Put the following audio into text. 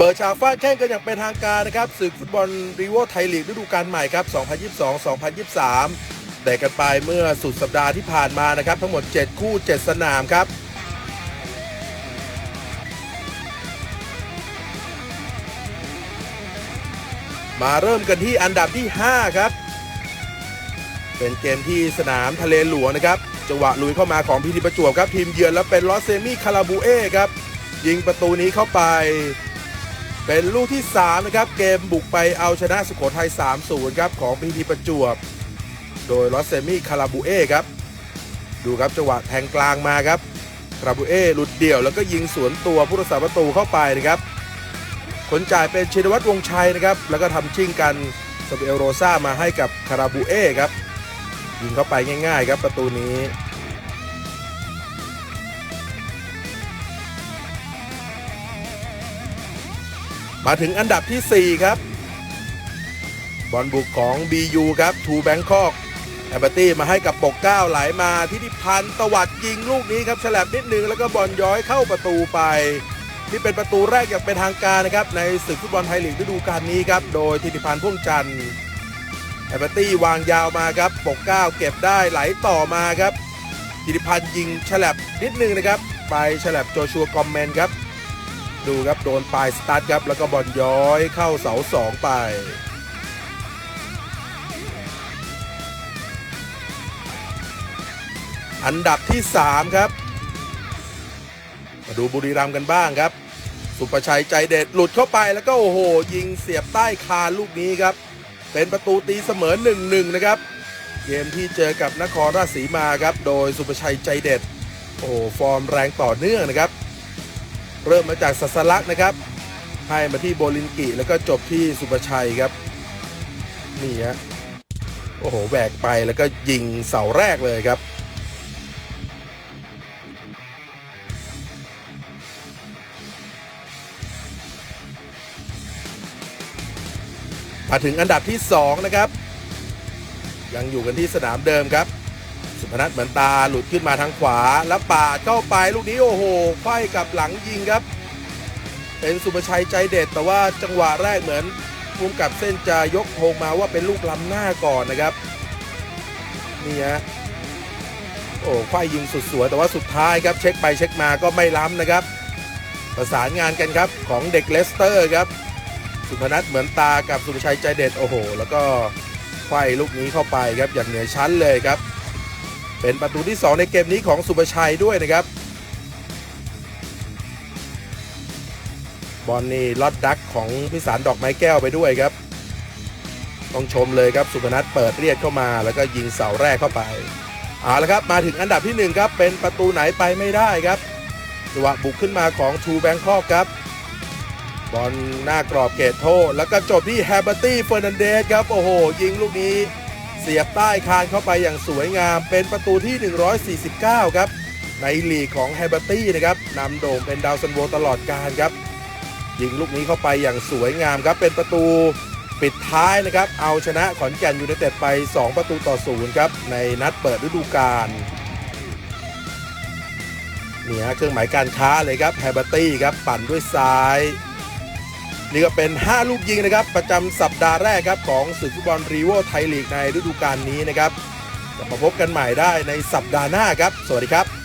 เปิดฉากฟาดแข่งกันอย่างเป็นทางการนะครับศึกฟุตบอลรีโวไทยลีกฤดูกาลใหม่ครับ 2022-2023 แต่กันไปเมื่อสุดสัปดาห์ที่ผ่านมานะครับ ทั้งหมด 7 คู่ 7 สนามครับ มาเริ่มกันที่อันดับที่ 5 ครับ เป็นเกมที่สนามทะเลหลวงนะครับจังหวะลุยเข้ามาของพีทีประจวบครับ ทีมเยือนแล้วเป็นลอสเซมี่คาราบูเอ้ครับ ยิงประตูนี้เข้าไป เป็นลูกที่ 3 นะครับ เกมบุกไปเอาชนะสุโขทัย 3-0 ครับ ของพีทีประจวบ โดยลอสเซมี่คาราบูเอ้ครับ ดูครับจังหวะแทงกลางมาครับคาราบูเอ้หลุดเดี่ยวแล้วก็ยิงสวนตัวผู้รักษาประตูเข้าไปนะครับคนจ่ายเป็นชินวัตรวงชัยนะครับ แล้วก็ทำชิ่งกันซาเบลโรซ่ามาให้กับคาราบูเอ้ครับ ยิงเข้าไปง่ายๆครับประตูนี้ มาถึงอันดับที่ 4 ครับ บอลบุกของ BU ครับทูแบงคอกแอมเบอร์ตี้มาให้กับปกเก้าไหลมาที่ทิพันธ์ตวัดยิงลูกนี้ครับฉลับนิดนึงแล้วก็บอลย้อยเข้าประตูไปนี่เป็นประตูแรกอย่างเป็นทางการนะครับ ในศึกฟุตบอลไทยลีกฤดูกาลนี้ครับ โดยธิติพันธ์พ่วงจันทร์แอมเบอร์ตี้วางยาวมาครับปกเก้าเก็บได้ไหลต่อมาครับธิติพันธ์ยิงฉลับนิดนึงนะครับ ไปฉลับโจชัวกอมเมนครับ ดูครับโดนปลายสตาร์ทครับแล้วก็บอลย้อยเข้าเสาสองไปอันดับที่ 3 ครับ มาดูบุรีรัมย์กันบ้างครับ สุประชัยใจเด็ดหลุดเข้าไปแล้วก็โอ้โห ยิงเสียบใต้คานลูกนี้ครับ เป็นประตูตีเสมอ 1-1 นะครับ เกมที่เจอกับนครราชสีมาครับ โดยสุประชัยใจเด็ด โอ้โห ฟอร์มแรงต่อเนื่องนะครับ เริ่มมาจากสัสลักษ์นะครับ ให้มาที่โบลินกิแล้วก็จบที่สุประชัยครับ นี่ฮะ โอ้โหแหวกไปแล้วก็ยิงเสาแรกเลยครับมาถึงอันดับที่ 2 นะครับ ยังอยู่กันที่สนามเดิมครับ สุพนัทเหมือนตาหลุดขึ้นมาทางขวา แล้วปาดเข้าไปลูกนี้โอ้โหไขว้กับหลังยิงครับ เป็นสุภชัยใจเด็ด แต่ว่าจังหวะแรกเหมือนภูมิกับเส้นจะยกธงมาว่าเป็นลูกล้ำหน้าก่อนนะครับนี่ฮะโอ้ไขว้ยิงสุดสวยแต่ว่าสุดท้ายครับเช็คไปเช็คมาก็ไม่ล้ำนะครับ ประสานงานกันครับของเด็กเลสเตอร์ครับ สุพนัทเหมือนตากับสุภชัยใจเด็ดโอ้โห แล้วก็ไขว้ลูกนี้เข้าไปครับอย่างเหนือชั้นเลยครับ เป็นประตูที่ 2 ในเกมนี้ของสุภชัยด้วยนะครับ บอลนี่ลอดดักของพิสารดอกไม้แก้วไปด้วยครับ ต้องชมเลยครับสุพนัทเปิดเรียดเข้ามาแล้วก็ยิงเสาแรกเข้าไปเอาละครับมาถึงอันดับที่ 1 ครับ เป็นประตูไหนไปไม่ได้ครับจังหวะบุกขึ้นมาของทูแบงคอกครับบอลหน้ากรอบเกตโทษ แล้วก็จบที่แฮเบอร์ตี้เฟอร์นันเดสครับ โอ้โห ยิงลูกนี้ เสียบใต้คานเข้าไปอย่างสวยงาม เป็นประตูที่ 149 ครับ ในลีกของแฮเบอร์ตี้นะครับนำโด่งเป็นดาวซันโวตลอดการครับ ยิงลูกนี้เข้าไปอย่างสวยงามครับ เป็นประตูปิดท้ายนะครับ เอาชนะขอนแก่นยูไนเต็ดไป 2 ประตูต่อศูนย์ครับ ในนัดเปิดฤดูกาลนี่ฮะเครื่องหมายการค้าเลยครับแฮเบอร์ตี้ครับปั่นด้วยซ้าย นี่ก็เป็น 5 ลูกยิงนะครับ ประจำสัปดาห์แรกครับของศึกฟุตบอลรีโวไทยลีกในฤดูกาลนี้นะครับ จะมาพบกันใหม่ได้ในสัปดาห์หน้าครับ สวัสดีครับ